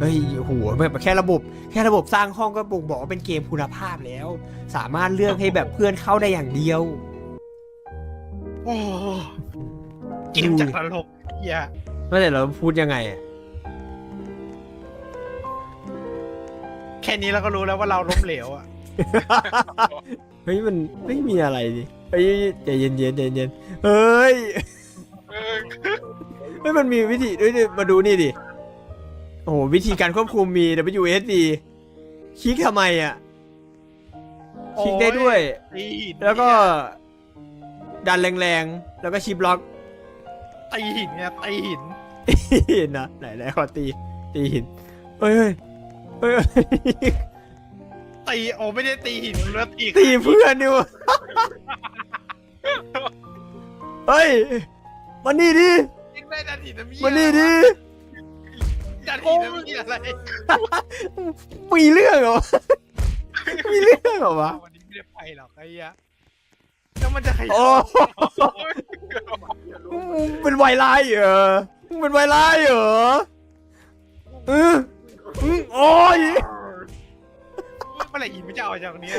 เฮ้ยโหแบบแค่ระบบ แค่ระบบสร้างห้องก็บ่งบอกว่าเป็นเกมคุณภาพแล้ว สามารถเลือกให้แบบเพื่อนเข้าได้อย่างเดียวโอ้เกมจากนรกเหี้ยไม่แต่เราพูดยังไงอะแค่นี้เราก็รู้แล้วว่าเราล้มเหลวอะเฮ้ยมันไม่มีอะไรดิเฮ้ยใจเย็นเย็นใจเย็นเฮ้ยเออเฮ้ยมันมีวิธีด้วยดิมาดูนี่ดิ โอ้โหวิธีการควบคุมมี WSD คลิกทำไมอะ คลิกได้ด้วยตีหินแล้วก็ ดันแรงๆ แล้วก็ชิปล็อก ตีหินเนี่ยตีหินหินนะไหนไหนขอตี ตีหินเฮ้ยเฮ้ยเฮ้ยเฮ้ยตีโอ้ไม่ได้ตีหินแล้วตีตีเพื่อนดิวะเฮ้ยมานี่ดิยิงได้ดันหินนะมีมานี่ดิ ดันหินนะมีอะไรมีเรื่องเหรอ มีเรื่องเหรอวะ วันนี้ไม่ได้ไปหรอกไอ้เหี้ยแล้วมันจะขยัโอ้บมึงเป็นไวรัสเหรอมึงเป็นไวรัสเหรอเอออืมโอ้ยเมื่อไหร่หินมันจะเอาจากเนี้ย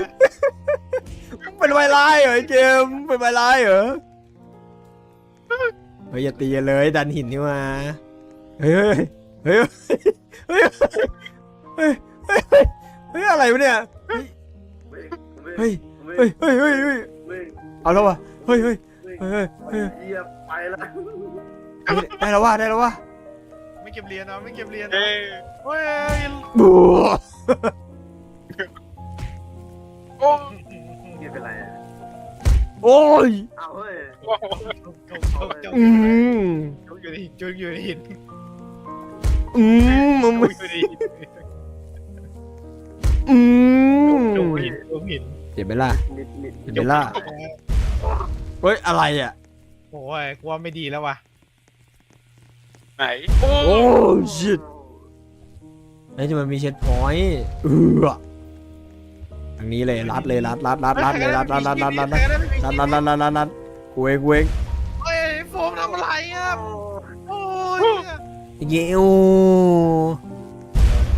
มึงเป็นไวรัสเหรอไอ้เจมส์มึงเป็นไวรัสเหรอ เฮ้ยอย่าตีกันเลยดันหินนี่มาเฮ้ย เฮ้ยเฮ้ยเฮ้ยเฮ้ยเฮ้ยเฮ้ยอะไรวะเนี่ยเฮ้ยเฮ้ยเฮ้ยเฮ้ยเฮ้ยเอาแล้ววะเฮ้ยเฮ้ยเฮ้ยเฮ้ยเฮ้ยเยียบไปแล้วได้แล้ววะได้แล้ววะไม่เก็บเหรียญนะไม่เก็บเหรียญเอนะเฮ้ยบัวโอ้ไม่เป็นไรอะโอ้ยเอาเฮ้ยโอ้โหจงจงจงอืมอยู่ในหินจงอยู่ในหิน อืมมึงจงไม่อยู่ในหินอืมจงหินจงหินเจ็บไหมล่ะมิดมิดเจ็บไหมล่ะเฮ้ยอะไรอะ โอ้ยกลัวไม่ดีแล้วว่ะไหนโอ้โอ้ชิตไอ้ที่มันมีเช็ดพอยต์เออทางนี้เลยรัดเลยรัดรัดรัดรัดเลยรัดรัดรัดรัดรัดรัดรัดรัดรัดรัดรัดรัดกูเองกูเอง เย้ว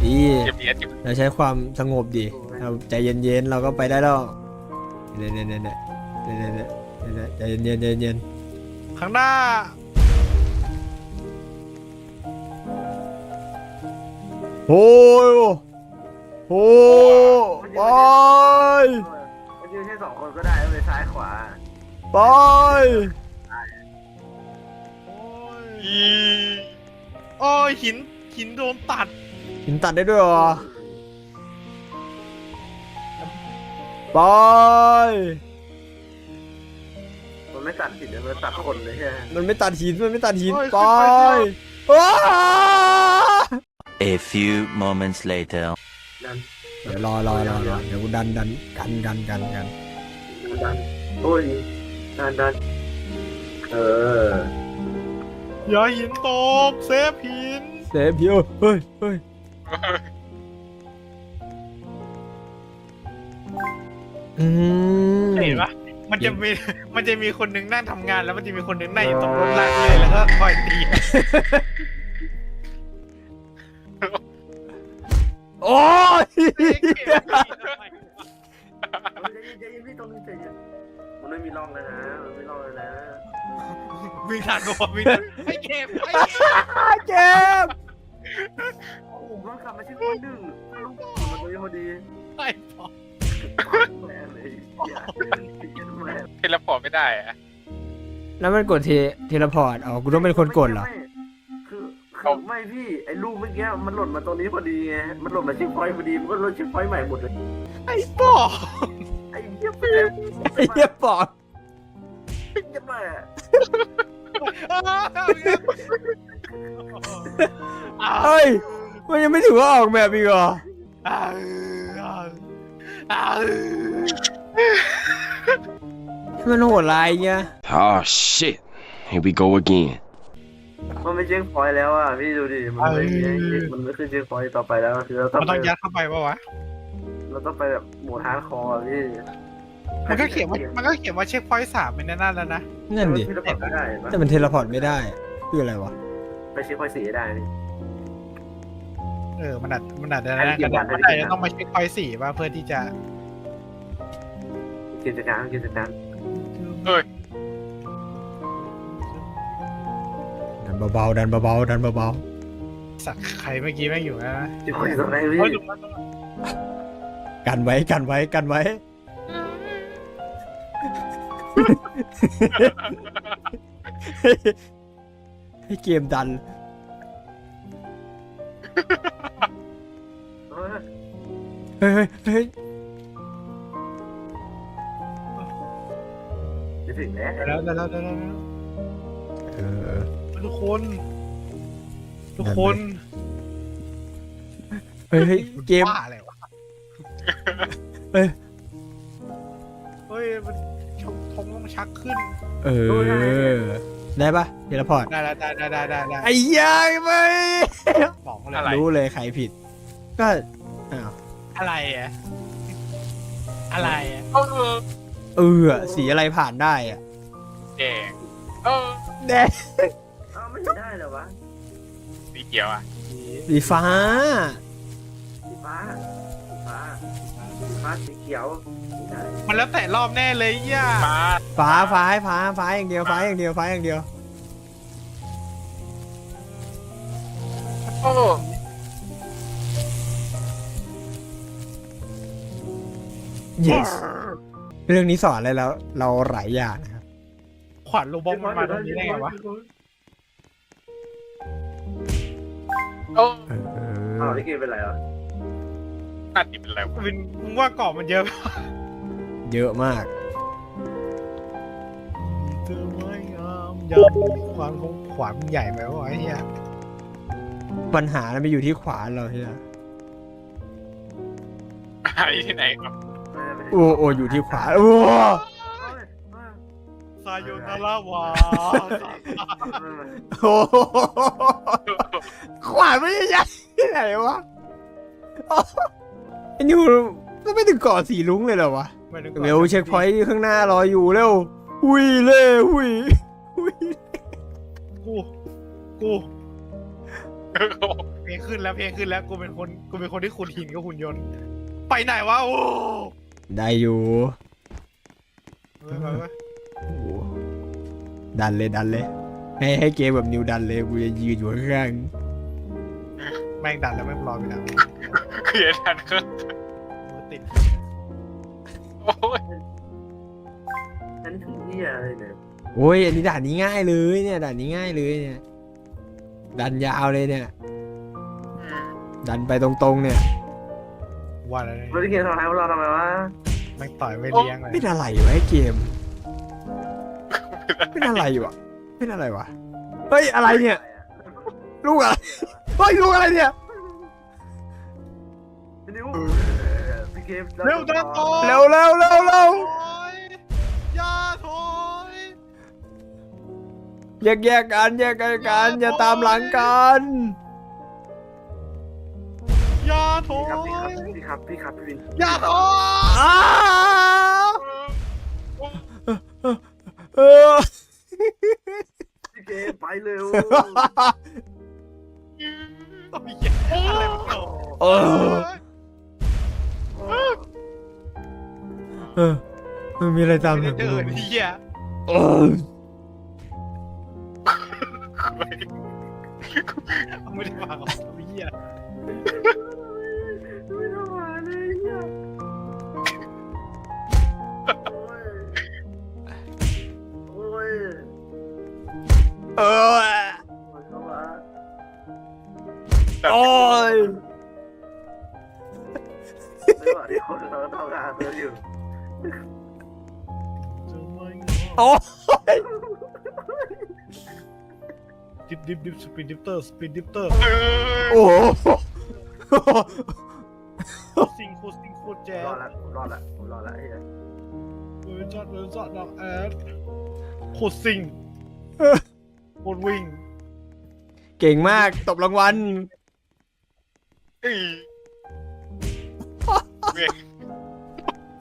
ดีเก็บเหรียญเก็บเราใช้ความสงบดีเราใจเย็นๆเราก็ไปได้แล้วเนี่ยเนี่ยเนี่ยเนี่ยเนี่ยเนี่ยเนี่ยใจเย็นๆใจเย็นข้างหน้า ๆโอ้ยโอ้ไปมันยืนแค่สองคนก็ได้เลยซ้ายขวาไป โอ้ยอี โอ้ยหินหินโดนตัด หินตัดได้ด้วยเหรอไปมันไม่ตัดผิดเลยมันตัดคนเลยใช่ไหมมันไม่ตัดหินมันไม่ตัดหินโอ้ยไปขึ้นไปว้า A few moments later. นั่นเดี๋ยวรอรอรอรอเดี๋ยวกูดันดันกันกันกันกันดันโอ้ยดันดันเออ อย่าหินตกเซฟหินเซฟพี่เฮ้ยเฮ้ยอืมเห็นปะมันจะมีมันจะมีคนหนึงนั่งทำงานแล้วมันจะมีคนหนึงนั่งอยู่ตรงรถลากเลยแล้วก็คอยตีโอ้ย ใจเย็นใจเย็นพี่ตรงนี้ใจเย็น มันไม่มีร่องเลยนะมันไม่ร่องเลยนะวิ่งทันตัววิ่งทันไอ้เก็บไอ้เก็บเจ็บโอ้โหรถขับมาชื่อคนหนึ่งลูกมันตัวนี้พอดีไอ้ปอแม่เลยอย่าเย็นแม่เทเลพอร์ตไม่ได้อะแล้วมันกดเทเทเลพอร์ตอ๋อกูต้องเป็นคนกดเหรอ คือคือไม่พี่ไอ้ลูกเมื่อกี้มันหล่นมาตรงนี้พอดีไงมันหล่นมาชิปพอยต์พอดีมันก็หล่นชิปพอยต์ใหม่หมดเลย ไอ้ปอ ไอ้เหี้ยเป็นไอ้เหี้ยปอดไอ้เหี้ยแม่เฮ้ย มันยังไม่ถือว่าออกแบบอีกเหรออ้าวอ้าวอ้าวมันโหดร้ายเงี้ย Oh shit. Here we go again. มันไม่เช็คพอยต์แล้วอะพี่ดูดิ มันไม่มันไม่ขึ้นเช็คพอยต์ต่อไปแล้วคือเราต้อมันงต้องยัดเข้าไปปะวะ เราต้องไปแบบโหมดฮาร์ดคอร์พี่มันก็เขียนว่ามันก็เขียนว่าเช็คพอยต์สามเป็นนั่นแล้วนะนั่นดิพี่เราปรับไม่ได้ปะแต่มันเทเลพอร์ตไม่ได้คืออะไรวะไปเช็คพอยต์สี่ได้นี่ เออมันอาจมันอาจจะนั่นก็ได้มันอาจจะต้องมาเช็คพอยต์สี่ว่าเพื่อที่จะกิจการกิจการดันเบาๆดันเบาๆดันเบาสักใครเมื่อกี้แม่งอยู่นะจะคุยตรงไหนพี่เฮ้ยลุงมาๆ กันไว้กันไว้กันไว้ ให้เกมดัน เออเฮ้ยเฮ้ยเฮ้ยจะถึงแล้วเดี๋ยวแล้วเดี๋ยวแล้วเดี๋ยวแล้วเออ ทุกคน ทุกคนเฮ้ยเฮ้ยเกมบ้าอะไรวะ เอ้ยเฮ้ยมันชงทงต้องชักขึ้น เออ ได้ปะเทเลพอร์ตได้ได้ได้ได้ได้ได้ไอ้ยายไม่บอกเลยอะไร รู้เลยใครผิด ก็อ้าวอะไรอะอะไรอะเออเออสีอะไรผ่านได้อะแดงเออแดงเอ้าไม่ได้เหรอวะสีเขียวอะสีฟ้า ฟ้าสีเขียวไม่ได้มันแล้วแต่รอบแน่เลยย่ามาฟ้าฟ้าให้ฟ้าฟ้าอย่างเดียวฟ้าอย่างเดียวฟ้าอย่างเดียว โอ้ yes เรื่องนี้สอนอะไรแล้ว เราหลายอย่างนะครับ ขวัญโลบองมันมาตรงนี้ได้ไงวะโอ้เออ้าวอนี่เกมเป็นไรอะ น่าติดเป็นไรวะวินมึงว่ากรอบมันเยอะเยอะมาก เธอไม่งามยามความของขวานมันใหญ่ไหมวะไอ้เหี้ยปัญหามันไปอยู่ที่ขวาเราเฮียหายที่ไหนครับไม่ได้ไม่ได้โอ้โอ้อยู่ที่ขวาโอ้เอ้ยเอ้ยซาโยนาระวาโหขวาไม่ใช่ใหญ่ที่ไหนวะโอ้ไอ้ นิวก็ไม่ถึงเกาะสีลุงเลยเหรอวะ ไม่นึกก่อนเร็วเช็คพอยต์ข้างหน้ารออยู่เร็วหุยเล่หุยหุยกูกูเพลงขึ้นแล้วเพลงขึ้นแล้วกูเป็นคนกูเป็นคนที่ขุดหินกับหุ่นยนต์ ไปไหนวะโอ้ได้อยู่ไปไปไปโอ้โหดันเลยดันเลย ให้ให้เกมแบบนิวดันเลยกูจะยืนอยู่ข้างแม่งดันแล้วแม่งรอไปดันเคลียร์ทันก็กูติดโอ้ยฉันถึงที่อะไรเนี่ยๆโอ้ยอันนี้ด่านนี้ง่ายเลยเนี่ยด่านนี้ง่ายเลยเนี่ยดันยาวเลยเนี่ย ดันไปตรงๆเนี่ยว่าแล้วเราที่เกมทำไมเราทำไมวะแม่งต่อยไม่เลี้ยงเลยเป็นอะไรวะไอ้เกม เป็นอะไรวะเป็นอะไรวะเฮ้ยอะไรเนี่ย ลูกอะไรเฮ้ยลูกอะไรเนี่ย นิ้วพี่เกมเร็วดันต่อเร็วเร็วเร็วเร็วถอยอย่าถอยแยกแยกกันแยกกันกันอย่าตามหลังกันอย่าถอพี่ครับยพี่ครับพี่ครับพี่วินอย่าถอยอ้าวเออพี่เกมไปเร็ว อะไรตามไม่หได้ลังเดินเหี้ยเออไม่ได้มากับเหี้ยไม่ทำอะไรเลยเนี่ยโอ้ยเออโอ้ยเข้ามาโอ้ยไม่ไหวคนเราทำงานเธออยู่ โอ้ยดิบดิบดิบสปีดดิปเตอร์สปีดดิปเตอร์โอ้โหซิงโคซิงโคแจ๊รอดละผมรอดละผมรอดละไอ้เนี่ยเออจัดเออจัดดักแอดโคตรซิงโคตรวิ่งเก่งมากตบรางวัลเฮ้ยเว้ย